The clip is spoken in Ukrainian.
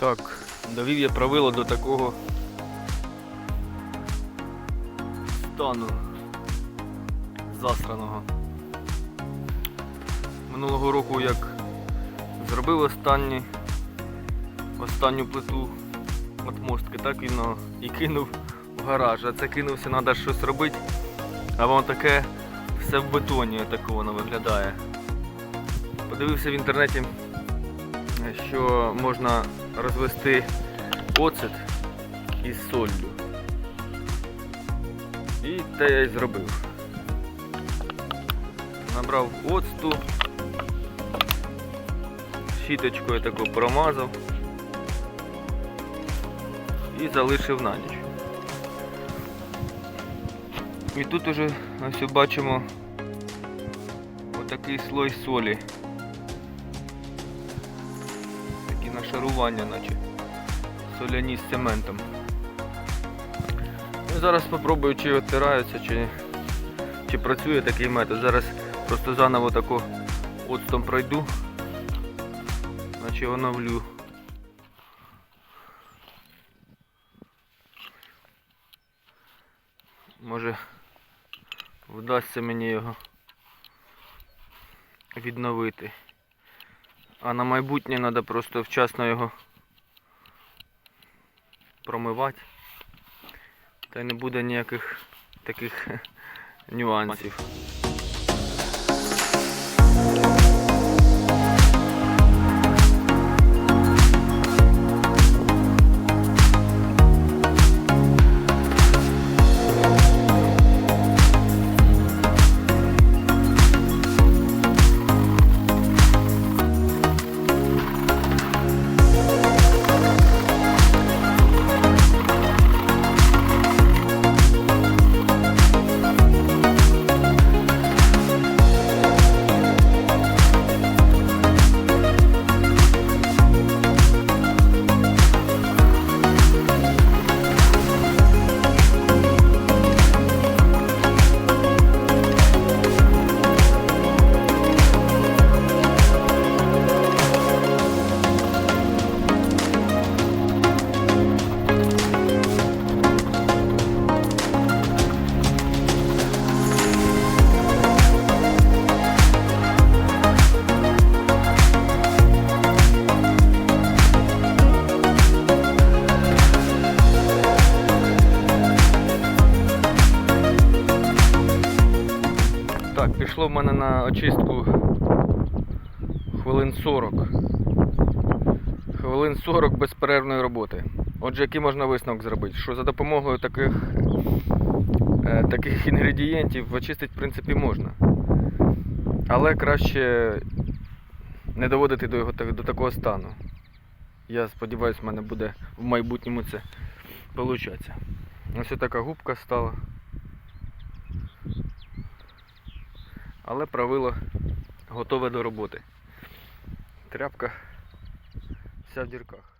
Так, довів я правило до такого стану засраного. Минулого року як зробив останні, останню плиту отмостки, так ну, і кинув в гараж. А це кинувся, треба щось робити, а воно таке все в бетоні, таке воно виглядає. Подивився в інтернеті, що можна розвести оцет із солью. І те я й зробив. Набрав оцту, щіточкою таку промазав і залишив на ніч. І тут уже ось бачимо отакий слой солі. Такі нашарування, наче соляні з цементом. Ну, зараз спробую, чи оттираються, чи, чи працює такий метод. Зараз просто заново тако оцтом пройду, наче оновлю. Може вдасться мені його відновити. А на майбутнє треба просто вчасно його промивати. Та й не буде ніяких таких нюансів. Пішло в мене на очистку хвилин 40. Хвилин 40 безперервної роботи. Отже, який можна висновок зробити? Що за допомогою таких, е, таких інгредієнтів очистити в принципі можна. Але краще не доводити до, його, до такого стану. Я сподіваюся, в мене буде в майбутньому це получатися. Ось така губка стала. Але правило готове до роботи. Тряпка вся в дірках.